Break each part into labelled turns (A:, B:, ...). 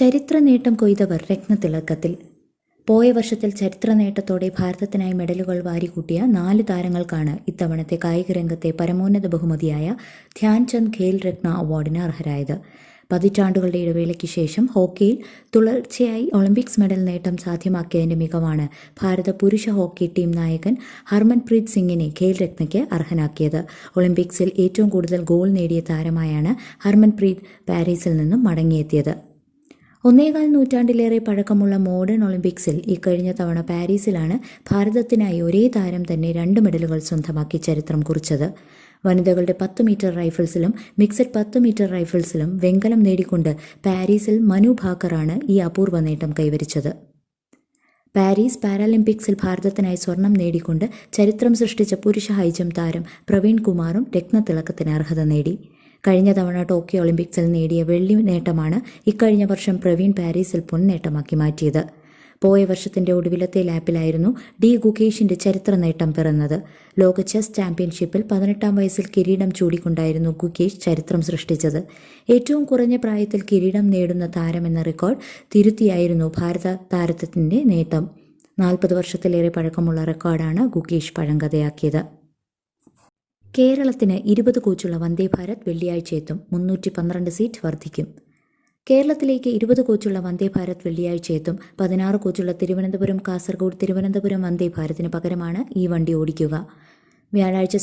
A: ചരിത്ര നേട്ടം കൊയ്തവർ രത്നത്തിളക്കത്തിൽ. പോയ വർഷത്തിൽ ചരിത്ര നേട്ടത്തോടെ ഭാരതത്തിനായി മെഡലുകൾ വാരിക്കൂട്ടിയ നാല് താരങ്ങൾക്കാണ് ഇത്തവണത്തെ കായിക രംഗത്തെ പരമോന്നത ബഹുമതിയായ ധ്യാൻചന്ദ് ഖേൽ രത്ന അവാർഡിന് അർഹരായത്. പതിറ്റാണ്ടുകളുടെ ഇടവേളയ്ക്ക് ശേഷം ഹോക്കിയിൽ തുടർച്ചയായി ഒളിമ്പിക്സ് മെഡൽ നേട്ടം സാധ്യമാക്കിയതിന്റെ മികവാണ് ഭാരത പുരുഷ ഹോക്കി ടീം നായകൻ ഹർമൻപ്രീത് സിംഗിനെ ഖേൽ രത്നയ്ക്ക് അർഹനാക്കിയത്. ഒളിമ്പിക്സിൽ ഏറ്റവും കൂടുതൽ ഗോൾ നേടിയ താരമായാണ് ഹർമൻപ്രീത് പാരീസിൽ നിന്നും മടങ്ങിയെത്തിയത്. ഒന്നേകാൽ നൂറ്റാണ്ടിലേറെ പഴക്കമുള്ള മോഡേൺ ഒളിമ്പിക്സിൽ ഇക്കഴിഞ്ഞ തവണ പാരീസിലാണ് ഭാരതത്തിനായി ഒരേ താരം തന്നെ രണ്ട് മെഡലുകൾ സ്വന്തമാക്കി ചരിത്രം കുറിച്ചത്. വനിതകളുടെ പത്ത് മീറ്റർ റൈഫിൾസിലും മിക്സഡ് പത്ത് മീറ്റർ റൈഫിൾസിലും വെങ്കലം നേടിക്കൊണ്ട് പാരീസിൽ മനു ഭാക്കറാണ് ഈ അപൂർവ നേട്ടം കൈവരിച്ചത്. പാരീസ് പാരാലിമ്പിക്സിൽ ഭാരതത്തിനായി സ്വർണം നേടിക്കൊണ്ട് ചരിത്രം സൃഷ്ടിച്ച പുരുഷ ഹൈജം താരം പ്രവീൺ കുമാറും രത്നത്തിളക്കത്തിന് അർഹത നേടി. കഴിഞ്ഞ തവണ ടോക്കിയോ ഒളിമ്പിക്സിൽ നേടിയ വെള്ളി നേട്ടമാണ് ഇക്കഴിഞ്ഞ വർഷം പ്രവീൺ പാരീസിൽ പൊൻനേട്ടമാക്കി മാറ്റിയത്. പോയ വർഷത്തിന്റെ ഒടുവിലത്തെ ലാപ്പിലായിരുന്നു ഡി ഗുകേഷിന്റെ ചരിത്ര നേട്ടം പിറന്നത്. ലോക ചെസ് ചാമ്പ്യൻഷിപ്പിൽ പതിനെട്ടാം വയസ്സിൽ കിരീടം ചൂടിക്കൊണ്ടായിരുന്നു ഗുകേഷ് ചരിത്രം സൃഷ്ടിച്ചത്. ഏറ്റവും കുറഞ്ഞ പ്രായത്തിൽ കിരീടം നേടുന്ന താരമെന്ന റെക്കോർഡ് തിരുത്തിയായിരുന്നു ഭാരത താരത്തിന്റെ നേട്ടം. നാൽപ്പത് വർഷത്തിലേറെ പഴക്കമുള്ള റെക്കോർഡാണ് ഗുകേഷ് പഴങ്കഥയാക്കിയത്. കേരളത്തിന് ഇരുപത് കോച്ചുള്ള വന്ദേ ഭാരത് വെള്ളിയാഴ്ച എത്തും മുന്നൂറ്റി പന്ത്രണ്ട് സീറ്റ് വർദ്ധിക്കും. കേരളത്തിലേക്ക് ഇരുപത് കോച്ചുള്ള വന്ദേ ഭാരത് വെള്ളിയാഴ്ച എത്തും പതിനാറ് കോച്ചുള്ള തിരുവനന്തപുരം കാസർഗോഡ് തിരുവനന്തപുരം വന്ദേ ഭാരതിന് പകരമാണ് ഈ വണ്ടി ഓടിക്കുക. വ്യാഴാഴ്ച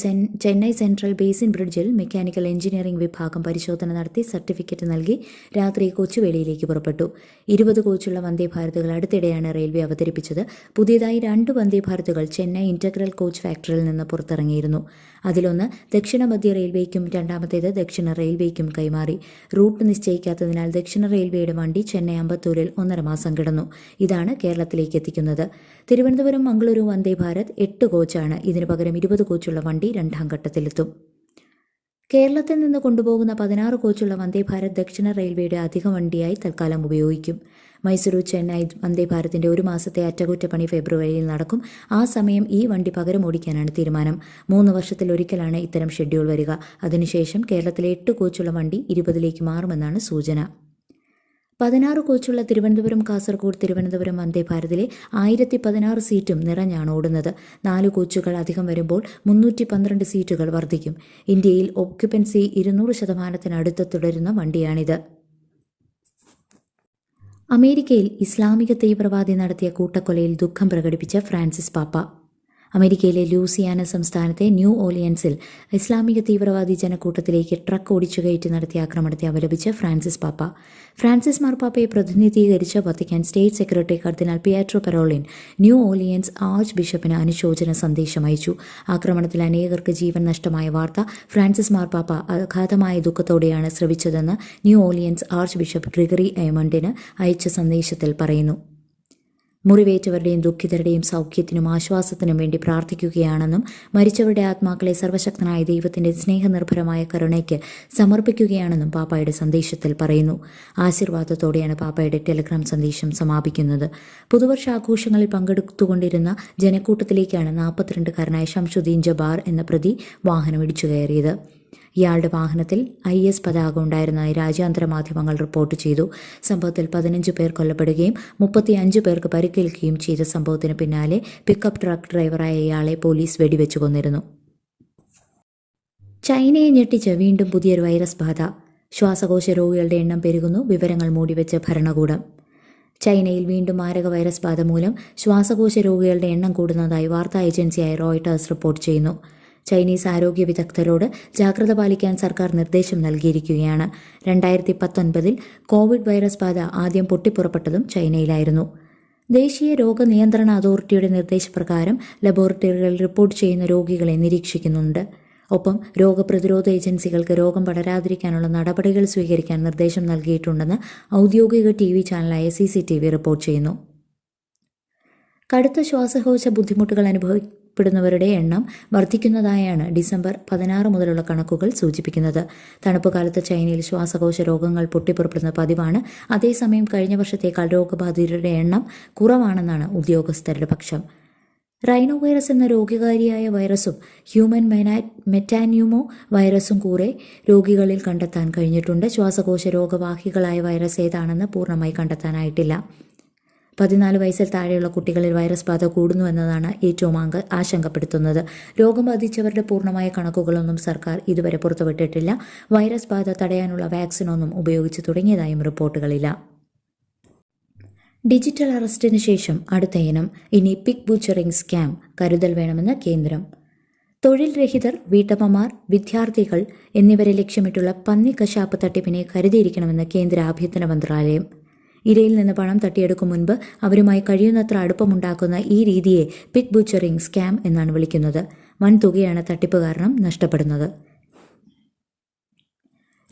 A: ചെന്നൈ സെൻട്രൽ ബേസിൻ ബ്രിഡ്ജിൽ മെക്കാനിക്കൽ എഞ്ചിനീയറിംഗ് വിഭാഗം പരിശോധന നടത്തി സർട്ടിഫിക്കറ്റ് നൽകി രാത്രി കൊച്ചുവേളിയിലേക്ക് പുറപ്പെട്ടു. ഇരുപത് കോച്ചുള്ള വന്ദേ ഭാരതുകൾ അടുത്തിടെയാണ് റെയിൽവേ അവതരിപ്പിച്ചത്. പുതിയതായി രണ്ട് വന്ദേ ഭാരതുകൾ ചെന്നൈ ഇന്റഗ്രൽ കോച്ച് ഫാക്ടറിയിൽ നിന്ന് പുറത്തിറങ്ങിയിരുന്നു. അതിലൊന്ന് ദക്ഷിണ മധ്യ റെയിൽവേക്കും രണ്ടാമത്തേത് ദക്ഷിണ റെയിൽവേക്കും കൈമാറി. റൂട്ട് നിശ്ചയിക്കാത്തതിനാൽ ദക്ഷിണ റെയിൽവേയുടെ വണ്ടി ചെന്നൈ അമ്പത്തൂരിൽ ഒന്നര മാസം കിടന്നു. ഇതാണ് കേരളത്തിലേക്ക് എത്തിക്കുന്നത്. തിരുവനന്തപുരം മംഗളൂരു വന്ദേ ഭാരത് എട്ട് കോച്ചാണ്. ഇതിനു പകരം ഇരുപത് കോച്ചുള്ള വണ്ടി രണ്ടാം ഘട്ടത്തിലെത്തും. കേരളത്തിൽ നിന്ന് കൊണ്ടുപോകുന്ന പതിനാറ് കോച്ചുള്ള വന്ദേ ഭാരത് ദക്ഷിണ റെയിൽവേയുടെ അധിക വണ്ടിയായി തൽക്കാലം ഉപയോഗിക്കും. മൈസൂരു ചെന്നൈ വന്ദേ ഭാരതിന്റെ ഒരു മാസത്തെ അറ്റകുറ്റപ്പണി ഫെബ്രുവരിയിൽ നടക്കും. ആ സമയം ഈ വണ്ടി പകരം ഓടിക്കാനാണ് തീരുമാനം. മൂന്ന് വർഷത്തിൽ ഒരിക്കലാണ് ഇത്തരം ഷെഡ്യൂൾ വരിക. അതിനുശേഷം കേരളത്തിലെ എട്ട് കോച്ചുള്ള വണ്ടി ഇരുപതിലേക്ക് മാറുമെന്നാണ് സൂചന. പതിനാറ് കോച്ചുള്ള തിരുവനന്തപുരം കാസർഗോഡ് തിരുവനന്തപുരം വന്ദേ ഭാരതിലെ ആയിരത്തി പതിനാറ് സീറ്റും നിറഞ്ഞാണ് ഓടുന്നത്. നാല് കോച്ചുകൾ അധികം വരുമ്പോൾ മുന്നൂറ്റി പന്ത്രണ്ട് സീറ്റുകൾ വർദ്ധിക്കും. ഇന്ത്യയിൽ ഓക്യുപ്പൻസി ഇരുന്നൂറ് ശതമാനത്തിനടുത്ത് തുടരുന്ന വണ്ടിയാണിത്. അമേരിക്കയിൽ ഇസ്ലാമിക തീവ്രവാദി നടത്തിയ കൂട്ടക്കൊലയിൽ ദുഃഖം പ്രകടിപ്പിച്ച ഫ്രാൻസിസ് പാപ്പ. അമേരിക്കയിലെ ലൂസിയാന സംസ്ഥാനത്തെ ന്യൂ ഓലിയൻസിൽ ഇസ്ലാമിക തീവ്രവാദി ജനക്കൂട്ടത്തിലേക്ക് ട്രക്ക് ഓടിച്ചു കയറ്റി നടത്തിയ ആക്രമണത്തെ അപലപിച്ച് ഫ്രാൻസിസ് പാപ്പ. ഫ്രാൻസിസ് മാർപ്പാപ്പയെ പ്രതിനിധീകരിച്ച വത്തിക്കാൻ സ്റ്റേറ്റ് സെക്രട്ടറി കർദിനാൾ പിയാട്രോ പെറോളിൻ ന്യൂ ഓലിയൻസ് ആർച്ച് ബിഷപ്പിന് അനുശോചന സന്ദേശം അയച്ചു. ആക്രമണത്തിൽ അനേകർക്ക് ജീവൻ നഷ്ടമായ വാർത്ത ഫ്രാൻസിസ് മാർപ്പാപ്പ അഗാധമായ ദുഃഖത്തോടെയാണ് ശ്രവിച്ചതെന്ന് New Orleans archbishop Gregory എമണ്ടിന് അയച്ച സന്ദേശത്തിൽ പറയുന്നു. മുറിവേറ്റവരുടെയും ദുഃഖിതരുടെയും സൗഖ്യത്തിനും ആശ്വാസത്തിനും വേണ്ടി പ്രാർത്ഥിക്കുകയാണെന്നും മരിച്ചവരുടെ ആത്മാക്കളെ സർവശക്തനായ ദൈവത്തിന്റെ സ്നേഹനിർഭരമായ കരുണയ്ക്ക് സമർപ്പിക്കുകയാണെന്നും പാപ്പായുടെ സന്ദേശത്തിൽ പറയുന്നു. ആശീർവാദത്തോടെയാണ് പാപ്പായുടെ ടെലിഗ്രാം സന്ദേശം സമാപിക്കുന്നത്. പുതുവർഷാഘോഷങ്ങളിൽ പങ്കെടുത്തുകൊണ്ടിരുന്ന ജനക്കൂട്ടത്തിലേക്കാണ് നാൽപ്പത്തിരണ്ടുകാരനായ ഷംഷുദ്ദീൻ ജബാർ എന്ന പ്രതി വാഹനം ഇടിച്ചു കയറിയത്. ഇയാളുടെ വാഹനത്തിൽ ഐ എസ് പതാക ഉണ്ടായിരുന്നതായി രാജ്യാന്തര മാധ്യമങ്ങൾ റിപ്പോർട്ട് ചെയ്തു. സംഭവത്തിൽ പതിനഞ്ച് പേർ കൊല്ലപ്പെടുകയും മുപ്പത്തിയഞ്ച് പേർക്ക് പരിക്കേൽക്കുകയും ചെയ്ത സംഭവത്തിന് പിന്നാലെ പിക്കപ്പ് ട്രക്ക് ഡ്രൈവറായ ഇയാളെ പോലീസ് വെടിവെച്ചു കൊന്നിരുന്നു. ചൈനയെ ഞെട്ടിച്ച് വീണ്ടും പുതിയൊരു വൈറസ് ബാധ. ശ്വാസകോശ രോഗികളുടെ എണ്ണം പെരുകുന്നു. വിവരങ്ങൾ മൂടിവെച്ച് ഭരണകൂടം. ചൈനയിൽ വീണ്ടും മാരക വൈറസ് ബാധ മൂലം ശ്വാസകോശ രോഗികളുടെ എണ്ണം കൂടുന്നതായി വാർത്താ ഏജൻസിയായ റോയിട്ടേഴ്സ് റിപ്പോർട്ട് ചെയ്യുന്നു. ചൈനീസ് ആരോഗ്യ വിദഗ്ധരോട് ജാഗ്രത പാലിക്കാൻ സർക്കാർ നിർദ്ദേശം നൽകിയിരിക്കുകയാണ്. രണ്ടായിരത്തി പത്തൊൻപതിൽ കോവിഡ് വൈറസ് ബാധ ആദ്യം പൊട്ടിപ്പുറപ്പെട്ടതും ചൈനയിലായിരുന്നു. ദേശീയ രോഗ നിയന്ത്രണ അതോറിറ്റിയുടെ നിർദ്ദേശപ്രകാരം ലബോറട്ടറികളിൽ റിപ്പോർട്ട് ചെയ്യുന്ന രോഗികളെ നിരീക്ഷിക്കുന്നുണ്ട്. ഒപ്പം രോഗപ്രതിരോധ ഏജൻസികൾക്ക് രോഗം പടരാതിരിക്കാനുള്ള നടപടികൾ സ്വീകരിക്കാൻ നിർദ്ദേശം നൽകിയിട്ടുണ്ടെന്ന് ഔദ്യോഗിക T V ചാനലായ C C T V report ചെയ്യുന്നു. കടുത്ത ശ്വാസകോശ ബുദ്ധിമുട്ടുകൾ അനുഭവപ്പെടുന്നവരുടെ എണ്ണം വർദ്ധിക്കുന്നതായാണ് ഡിസംബർ പതിനാറ് മുതലുള്ള കണക്കുകൾ സൂചിപ്പിക്കുന്നത്. തണുപ്പ് കാലത്ത് ചൈനയിൽ ശ്വാസകോശ രോഗങ്ങൾ പൊട്ടിപ്പുറപ്പെടുന്ന പതിവാണ്. അതേസമയം കഴിഞ്ഞ വർഷത്തേക്കാൾ രോഗബാധിതരുടെ എണ്ണം കുറവാണെന്നാണ് ഉദ്യോഗസ്ഥരുടെ പക്ഷം. റൈനോ വൈറസ് എന്ന രോഗകാരിയായ വൈറസും ഹ്യൂമൻ മെറ്റാന്യൂമോ വൈറസും കൂടെ രോഗികളിൽ കണ്ടെത്താൻ കഴിഞ്ഞിട്ടുണ്ട്. ശ്വാസകോശ രോഗവാഹികളായ വൈറസ് ഏതാണെന്ന് പൂർണമായി കണ്ടെത്താനായിട്ടില്ല. പതിനാല് വയസ്സിൽ താഴെയുള്ള കുട്ടികളിൽ വൈറസ് ബാധ കൂടുന്നു എന്നതാണ് ഏറ്റവും ആങ്ക് ആശങ്കപ്പെടുത്തുന്നത്. രോഗം ബാധിച്ചവരുടെ പൂർണമായ കണക്കുകളൊന്നും സർക്കാർ ഇതുവരെ പുറത്തുവിട്ടിട്ടില്ല. വൈറസ് ബാധ തടയാനുള്ള വാക്സിനൊന്നും ഉപയോഗിച്ചു തുടങ്ങിയതായും റിപ്പോർട്ടുകളില്ല. ഡിജിറ്റൽ അറസ്റ്റിന് ശേഷം അടുത്ത ഇനം. ഇനി പിക് ബൂച്ചറിംഗ് സ്കാം കരുതൽ വേണമെന്ന് കേന്ദ്രം. തൊഴിൽ രഹിതർ വീട്ടമ്മമാർ വിദ്യാർത്ഥികൾ എന്നിവരെ ലക്ഷ്യമിട്ടുള്ള പന്നി കശാപ്പ് തട്ടിപ്പിനെ കരുതിയിരിക്കണമെന്ന് കേന്ദ്ര ആഭ്യന്തര മന്ത്രാലയം. ഇരയിൽ നിന്ന് പണം തട്ടിയെടുക്കും മുൻപ് അവരുമായി കഴിയുന്നത്ര അടുപ്പമുണ്ടാക്കുന്ന ഈ രീതിയെ പിക് ബൂച്ചറിംഗ് സ്കാം എന്നാണ് വിളിക്കുന്നത്. വൻ തുകയാണ് തട്ടിപ്പ് കാരണം നഷ്ടപ്പെടുന്നത്.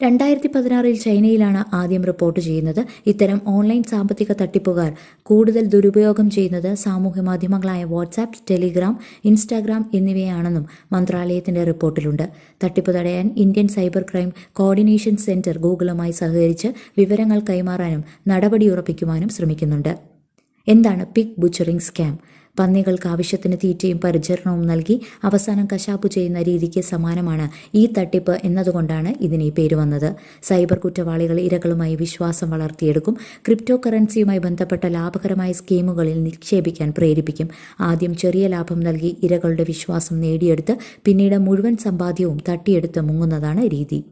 A: രണ്ടായിരത്തി പതിനാറിൽ ചൈനയിലാണ് ആദ്യം റിപ്പോർട്ട് ചെയ്യുന്നത്. ഇത്തരം ഓൺലൈൻ സാമ്പത്തിക തട്ടിപ്പുകാർ കൂടുതൽ ദുരുപയോഗം ചെയ്യുന്നത് സാമൂഹ്യ മാധ്യമങ്ങളായ വാട്സാപ്പ് ടെലിഗ്രാം ഇൻസ്റ്റാഗ്രാം എന്നിവയാണെന്നും മന്ത്രാലയത്തിന്റെ റിപ്പോർട്ടിലുണ്ട്. തട്ടിപ്പ് തടയാൻ Indian cyber crime coordination centre ഗൂഗിളുമായി സഹകരിച്ച് വിവരങ്ങൾ കൈമാറാനും നടപടിയുറപ്പിക്കുവാനും ശ്രമിക്കുന്നുണ്ട്. എന്താണ് പിഗ് ബുച്ചറിംഗ് സ്കാം? പന്നികൾക്ക് ആവശ്യത്തിന് തീറ്റയും പരിചരണവും നൽകി അവസാനം കശാപ്പ് ചെയ്യുന്ന രീതിക്ക് സമാനമാണ് ഈ തട്ടിപ്പ് എന്നതുകൊണ്ടാണ് ഇതിന് പേര് വന്നത്. സൈബർ കുറ്റവാളികൾ ഇരകളുമായി വിശ്വാസം വളർത്തിയെടുക്കും. ക്രിപ്റ്റോ കറൻസിയുമായി ബന്ധപ്പെട്ട ലാഭകരമായ സ്കീമുകളിൽ നിക്ഷേപിക്കാൻ പ്രേരിപ്പിക്കും. ആദ്യം ചെറിയ ലാഭം നൽകി ഇരകളുടെ വിശ്വാസം നേടിയെടുത്ത് പിന്നീട് മുഴുവൻ സമ്പാദ്യവും തട്ടിയെടുത്ത് മുങ്ങുന്നതാണ് രീതി.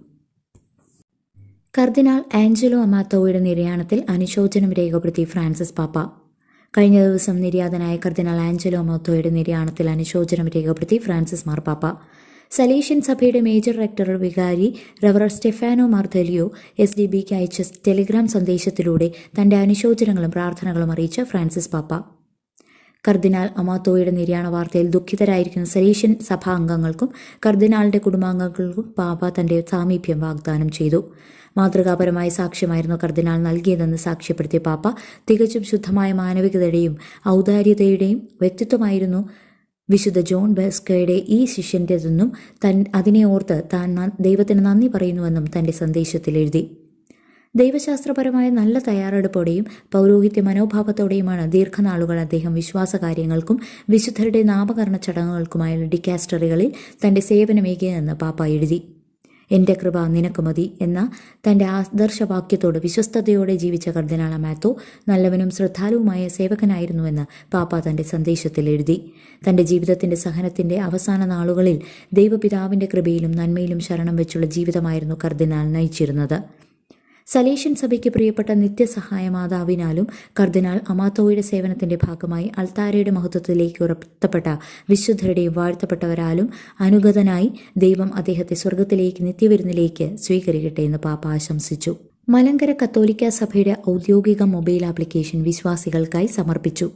A: കർദിനാൾ ആഞ്ചലോ അമാത്തോയുടെ നിര്യാണത്തിൽ അനുശോചനം രേഖപ്പെടുത്തി ഫ്രാൻസിസ് പാപ്പ. കഴിഞ്ഞ ദിവസം നിര്യാതനായ കർദിനാൾ ആഞ്ചലോ മോത്തോയുടെ നിര്യാണത്തിൽ അനുശോചനം രേഖപ്പെടുത്തി ഫ്രാൻസിസ് മാർപ്പാപ്പ. സലേഷ്യൻ സഭയുടെ മേജർ റെക്ടർ വികാരി Rev Stefano Martalio S D ബിക്ക് അയച്ച ടെലിഗ്രാം സന്ദേശത്തിലൂടെ തന്റെ അനുശോചനങ്ങളും പ്രാർത്ഥനകളും അറിയിച്ച ഫ്രാൻസിസ് പാപ്പ. കർദിനാൾ അമാത്തോയുടെ നിര്യാണ വാർത്തയിൽ ദുഃഖിതരായിരിക്കുന്ന സലേഷ്യൻ സഭാ അംഗങ്ങൾക്കും കർദിനാളിന്റെ കുടുംബാംഗങ്ങൾക്കും പാപ്പ തന്റെ സാമീപ്യം വാഗ്ദാനം ചെയ്തു. മാതൃകാപരമായ സാക്ഷ്യമായിരുന്നു കർദിനാൾ നൽകിയതെന്ന് സാക്ഷ്യപ്പെടുത്തിയ പാപ്പ തികച്ചും ശുദ്ധമായ മാനവികതയുടെയും ഔദാര്യതയുടെയും വ്യക്തിത്വമായിരുന്നു വിശുദ്ധ ജോൺ ബെസ്കയുടെ ഈ ശിഷ്യന്റെതെന്നും തൻ അതിനെ ഓർത്ത് താൻ ദൈവത്തിന് നന്ദി പറയുന്നുവെന്നും തന്റെ സന്ദേശത്തിൽ എഴുതി. ദൈവശാസ്ത്രപരമായ നല്ല തയ്യാറെടുപ്പോടെയും പൗരോഹിത്യ മനോഭാവത്തോടെയുമാണ് ദീർഘനാളുകൾ അദ്ദേഹം വിശ്വാസകാര്യങ്ങൾക്കും വിശുദ്ധരുടെ നാമകരണ ചടങ്ങുകൾക്കുമായുള്ള ഡിക്കാസ്റ്ററികളിൽ തന്റെ സേവനമേകിയതെന്ന് പാപ്പ എഴുതി. എന്റെ കൃപ നിനക്ക് മതി എന്ന തന്റെ ആദർശവാക്യത്തോട് വിശ്വസ്തയോടെ ജീവിച്ച കർദിനാൾ മാത്തോ നല്ലവനും ശ്രദ്ധാലുവുമായ സേവകനായിരുന്നുവെന്ന് പാപ്പ തന്റെ സന്ദേശത്തിൽ എഴുതി. തന്റെ ജീവിതത്തിന്റെ സഹനത്തിന്റെ അവസാന നാളുകളിൽ ദൈവപിതാവിന്റെ കൃപയിലും നന്മയിലും ശരണം വെച്ചുള്ള ജീവിതമായിരുന്നു കർദിനാൾ നയിച്ചിരുന്നത്. സലേഷ്യൻ സഭയ്ക്ക് പ്രിയപ്പെട്ട നിത്യസഹായ മാതാവിനാലും കർദിനാൾ അമാത്തോയുടെ സേവനത്തിന്റെ ഭാഗമായി അൾത്താരയുടെ മഹത്വത്തിലേക്ക് ഉറത്തപ്പെട്ട വിശുദ്ധരുടെയും വാഴ്ത്തപ്പെട്ടവരാലും അനുഗതനായി ദൈവം അദ്ദേഹത്തെ സ്വർഗത്തിലേക്ക് നിത്യവിരുന്നിലേക്ക് സ്വീകരിക്കട്ടെ എന്ന് പാപ്പ ആശംസിച്ചു. മലങ്കര കത്തോലിക്ക സഭയുടെ ഔദ്യോഗിക മൊബൈൽ ആപ്ലിക്കേഷൻ വിശ്വാസികൾക്കായി സമർപ്പിച്ചു.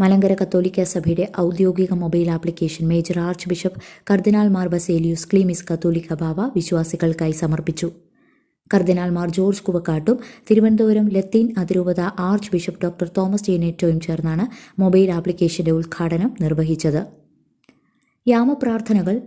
A: മലങ്കര കത്തോലിക്ക സഭയുടെ ഔദ്യോഗിക mobile application major archbishop കർദിനാൾ മാർ ബസേലിയൂസ് ക്ലീമിസ് കത്തോലിക്ക ബാവ വിശ്വാസികൾക്കായി സമർപ്പിച്ചു. കർദിനാൾ മാർ ജോർജ് കുവക്കാട്ടും തിരുവനന്തപുരം ലത്തീൻ അതിരൂപത ആർച്ച് ബിഷപ്പ് ഡോക്ടർ തോമസ് ജീനേറ്റോയും ചേർന്നാണ് മൊബൈൽ ആപ്ലിക്കേഷന്റെ ഉദ്ഘാടനം നിർവഹിച്ചത്. യാമപ്രാർത്ഥനകൾ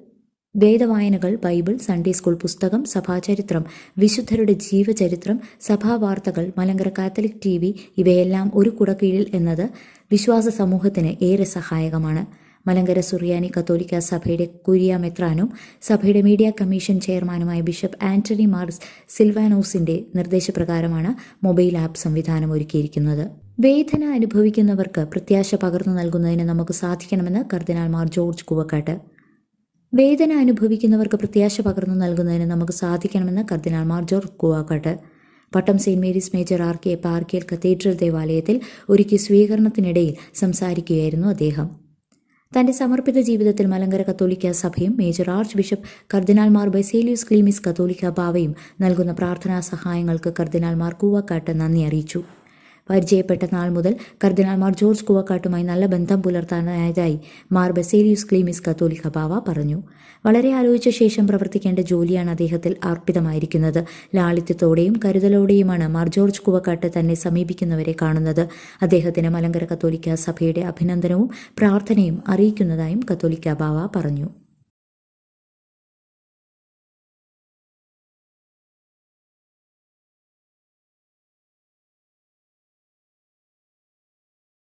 A: വേദവായനകൾ ബൈബിൾ സൺഡേ സ്കൂൾ പുസ്തകം സഭാചരിത്രം വിശുദ്ധരുടെ ജീവചരിത്രം സഭാവാർത്തകൾ മലങ്കര കാത്തലിക് ടി ഇവയെല്ലാം ഒരു കുടക്കീഴിൽ എന്നത് വിശ്വാസ സമൂഹത്തിന് ഏറെ സഹായകമാണ്. മലങ്കര സുറിയാനി കത്തോലിക്ക സഭയുടെ കുരിയ മെത്രാനും സഭയുടെ മീഡിയ കമ്മീഷൻ ചെയർമാനുമായ ബിഷപ്പ് ആന്റണി മാർസ് സിൽവാനോസിന്റെ നിർദ്ദേശപ്രകാരമാണ് മൊബൈൽ ആപ്പ് സംവിധാനം ഒരുക്കിയിരിക്കുന്നത്. വേദന അനുഭവിക്കുന്നവർക്ക് പ്രത്യാശ പകർന്നു നൽകുന്നതിന് നമുക്ക് സാധിക്കണമെന്ന് കർദിനാൾ മാർ ജോർജ് കുവക്കാട്ട്. വേദന അനുഭവിക്കുന്നവർക്ക് പ്രത്യാശ പകർന്നു നൽകുന്നതിന് നമുക്ക് സാധിക്കണമെന്ന് കർദിനാൾ Mar George Koovakad. Pattom Saint Mary's major archiepiscopal cathedral ദേവാലയത്തിൽ ഒരുക്കി സ്വീകരണത്തിനിടയിൽ സംസാരിക്കുകയായിരുന്നു അദ്ദേഹം. തന്റെ സമർപ്പിത ജീവിതത്തിൽ മലങ്കര കത്തോലിക്ക സഭയും മേജർ ആർച്ച് ബിഷപ്പ് കർദിനാൾമാർ ബെസേലിയസ് ക്ലീമിസ് കത്തോലിക്ക ബാവയും നൽകുന്ന പ്രാർത്ഥനാ സഹായങ്ങൾക്ക് കർദിനാൾമാർ കൂവക്കാട്ട് നന്ദി അറിയിച്ചു. പരിചയപ്പെട്ട നാൾ മുതൽ കർദിനാൾമാർ ജോർജ് കുവക്കാട്ടുമായി നല്ല ബന്ധം പുലർത്താനായതായി മാർ ബസേലിയുസ് ക്ലീമിസ് കത്തോലിക്ക ബാവ പറഞ്ഞു. വളരെ ആലോചിച്ച ശേഷം പ്രവർത്തിക്കേണ്ട ജോലിയാണ് അദ്ദേഹത്തിൽ അർപ്പിതമായിരിക്കുന്നത്. ലാളിത്യത്തോടെയും കരുതലോടെയുമാണ് മാർ ജോർജ് കുവക്കാട്ട് തന്നെ സമീപിക്കുന്നവരെ കാണുന്നത്. അദ്ദേഹത്തിന് മലങ്കര കത്തോലിക്ക സഭയുടെ അഭിനന്ദനവും പ്രാർത്ഥനയും അറിയിക്കുന്നതായും കത്തോലിക്ക ബാവ പറഞ്ഞു.